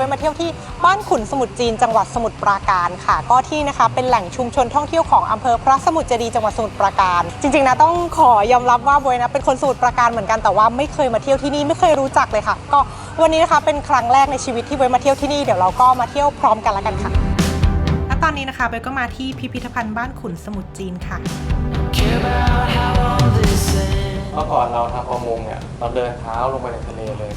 ดีค่ะวันนี้นะคะไปมาเที่ยวที่บ้านขุนสมุทรจีนจังหวัดสมุทรปราการค่ะ ก็ที่นะคะเป็นแหล่งชุมชนท่องเที่ยวของอำเภอพระสมุทรเจดีจังหวัดสมุทรปราการ จริงๆนะต้องขอยอมรับว่าบวยนะเป็นคนสมุทรปราการเหมือนกันแต่ว่าไม่เคยมาเที่ยวที่นี่ไม่เคยรู้จักเลยค่ะ ก็วันนี้นะคะเป็นครั้งแรกในชีวิตที่บวยมาเที่ยวที่นี่เดี๋ยวเราก็มาเที่ยวพร้อมกันล้วกันค่ะและตอนนี้นะคะเบยก็มาที่พิพิธภัณฑ์บ้านขุนสมุทรจีนค่ะ มื่อก่อนเราทำประมงเนี่ยเราเดินเท้าลงไปในทะเลเลย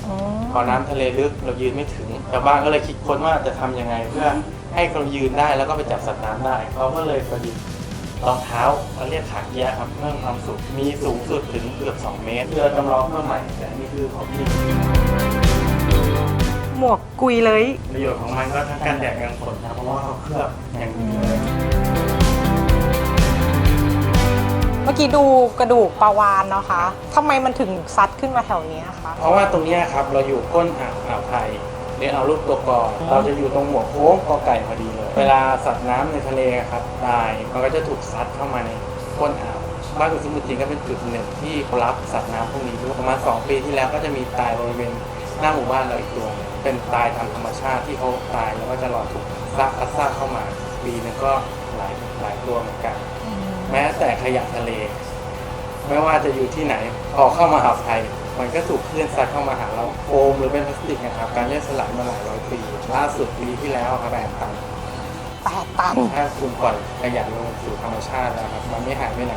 พอน้ำทะเลลึกเรายืนไม่ถึงชาวบ้านก็เลยคิดค้นว่าจะทำยังไงเพื่อให้เรายืนได้แล้วก็ไปจับสัตว์น้ำได้เขาก็เลยประดิษฐ์รองเท้าเขาเรียกขาเกียร์ครับเพิ่มความสูงมีสูงสุดถึงเกือบ 2 เมตรเพื่อจำลองเพื่อใหม่แต่อันนี่คือของจริงหมวกกุยเลย ประโยชน์ของมันก็ทั้งกันแดดกันฝนนะเพราะว่าเขาเคลือบอย่าง กี้ดูกระดูกปลาวานเนาะคะทำไมมันถึงซัดขึ้นมาแถวนี้คะ เพราะว่าตรงเนี้ยครับเราอยู่ก้นอ่าวอ่าวไทยเรียกเอารูปตัวกอเราจะอยู่ตรงหัวโค้งกอไก่พอดีเลย เวลาสัตว์น้ำในทะเลครับตายมันก็จะถูกซัดเข้ามาในก้นอ่าวบ้านคุณสมุทรจีนก็เป็นจุดหนึ่งที่รับสัตว์น้ำพวกนี้ด้วยประมาณ2ปีที่แล้วก็จะมีตายบริเวณหน้าหมู่บ้านเราอีกตัว เป็นตายตามธรรมชาติที่เขาตายแล้วก็จะรอถูกซากพัดซากเข้ามาปีนึงก็หลายหลายตัวเหมือนกัน แม้แต่ขยะทะเล ไม่ว่าจะอยู่ที่ไหนพอเข้ามาหาไทย มันก็ถูกคลื่นซัดเข้ามาหาเราโฟมหรือเป็นพลาสติกนะครับการย่อยสลายมาหลายร้อยปีล่าสุดปีที่แล้วครับแบนตันแปดตันถ้าคุณปล่อยขยะลงสู่ธรรมชาติแล้วครับ มันไม่หายไปไหน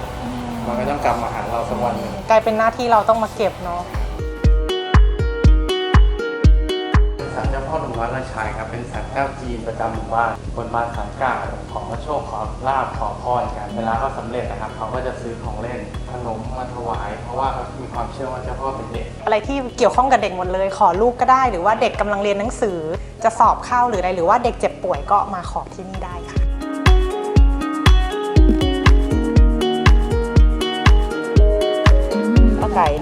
มันก็ต้องกลับมาหาเราสักวันหนึ่งกลายเป็นหน้าที่เราต้องมาเก็บเนาะ วัดราชายครับ เป็นศาลเจ้าจีนประจำหมู่บ้านคนมาสังกาขอโชคขอลาบขอพรกัน เวลาเขาสำเร็จนะครับ เขาก็จะซื้อของเล่นขนมมาถวาย เพราะว่าเขามีความเชื่อว่าเจ้าพ่อเป็นเด็ก อะไรที่เกี่ยวข้องกับเด็กหมดเลย ขอลูกก็ได้ หรือว่าเด็กกำลังเรียนหนังสือ จะสอบเข้าหรืออะไรหรือว่าเด็กเจ็บป่วยก็มาขอที่นี่ได้ค่ะ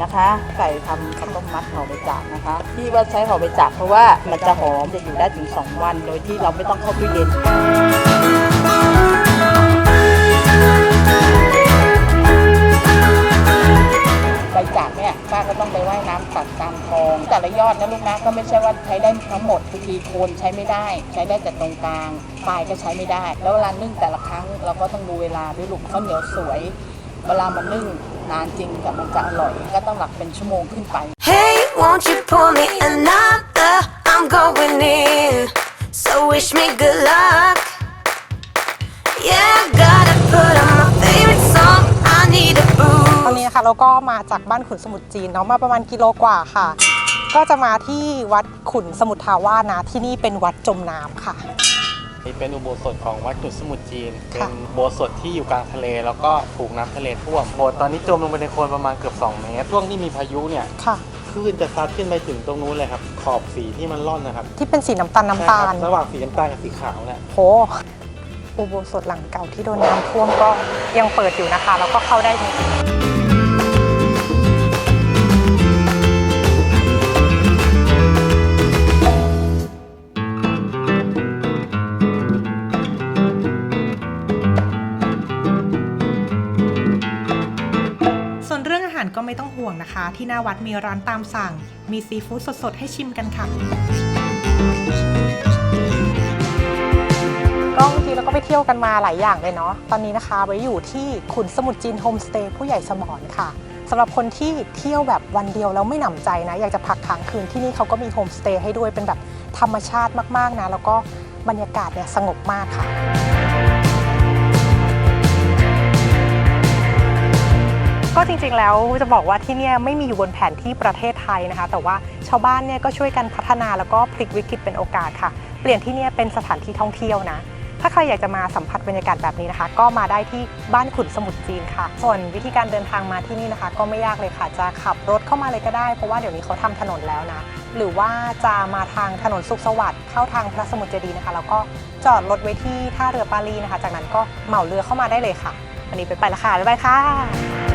นะคะ ไก่ทำข้าวต้มมัดห่อใบจากนะคะ ที่ว่าใช้ห่อใบจากเพราะว่ามันจะหอมจะอยู่ได้ถึง 2 วัน โดยที่เราไม่ต้องเข้าตู้เย็นใบจากเนี่ยป้าก็ต้องไปว่ายน้ำตัดตามคลอง แต่ละยอดนะลูกนะก็ไม่ใช่ว่าใช้ได้ทั้งหมดบางทีโคนใช้ไม่ได้ ใช้ได้แต่ตรงกลางปลายก็ใช้ไม่ได้ แล้วเวลานึ่งแต่ละครั้งเราก็ต้องดูเวลาด้วยลูกข้าวเหนียวสวย เวลามันนึ่ง นานจริงกับมันจะอร่อย ก็ต้องหลักเป็นชั่วโมงขึ้นไป Hey, won't you pour me another? I'm going in. So wish me good luck. Yeah, I gotta put on my favorite song. I need a ตอน boost. นี้นะคะเราก็มาจากบ้านขุนสมุทรจีนเนาะมาประมาณกิโลกว่าค่ะ ก็จะมาที่วัดขุนสมุทรทาวาสนะที่นี่เป็นวัดจมน้ำค่ะ นี่เป็นอุโบสถของวัดจุดสมุทรจีน เป็ค่ะนอุโบสถที่อยู่กลางทะเล แล้วก็ถูกน้ำทะเลท่วมโบสถ์ตอนนี้จมลงไปในโคลนประมาณเกือบ 2 เมตร ช่วงที่มีพายุเนี่ยค่ะ คลื่นจะซัดขึ้นไปถึงตรงนู้นเลยครับ ขอบสีที่มันร่อนนะครับที่เป็นสีน้ำตาลน้ำตาล ใช่ครับระหว่างสีน้ำตาลกับสีขาวเนี่ย โหอุโบสถหลังเก่าที่โดนน้ำท่วมก็ยังเปิดอยู่นะคะ แล้วก็เข้าได้จริงส่ ไม่ต้องห่วงนะคะ ที่หน้าวัดมีร้านตามสั่ง มีซีฟู้ดสดๆ ให้ชิมกันค่ะ ก็เมื่อกี้เราก็ไปเที่ยวกันมาหลายอย่างเลยเนาะ ตอนนี้นะคะไว้อยู่ที่ขุนสมุทรจีนโฮมสเตย์ผู้ใหญ่สมรค่ะสำหรับคนที่เที่ยวแบบวันเดียวแล้วไม่หนำใจนะ อยากจะพักค้างคืนที่นี่เขาก็มีโฮมสเตย์ให้ด้วยเป็นแบบธรรมชาติมากๆนะ แล้วก็บรรยากาศเนี่ยสงบมากค่ะ ก็จริงๆแล้วจะบอกว่าที่เนี่ยไม่มีอยู่บนแผนที่ประเทศไทยนะคะ แต่ว่าชาวบ้านเนี่ยก็ช่วยกันพัฒนาแล้วก็พลิกวิกฤตเป็นโอกาสค่ะ เปลี่ยนที่เนี่ยเป็นสถานที่ท่องเที่ยวนะ ถ้าใครอยากจะมาสัมผัสบรรยากาศแบบนี้นะคะ ก็มาได้ที่บ้านขุนสมุทรจีนค่ะ ส่วนวิธีการเดินทางมาที่นี่นะคะ ก็ไม่ยากเลยค่ะ จะขับรถเข้ามาเลยก็ได้ เพราะว่าเดี๋ยวนี้เขาทำถนนแล้วนะ หรือว่าจะมาทางถนนสุขสวัสดิ์เข้าทางพระสมุทรเจดีย์นะคะ แล้วก็จอดรถไว้ที่ท่าเรือปารีนะคะ จากนั้นก็เหมาเรือเข้ามาได้เลยค่ะวันนี้ไปไปละค่ะบ๊ายบายค่ะ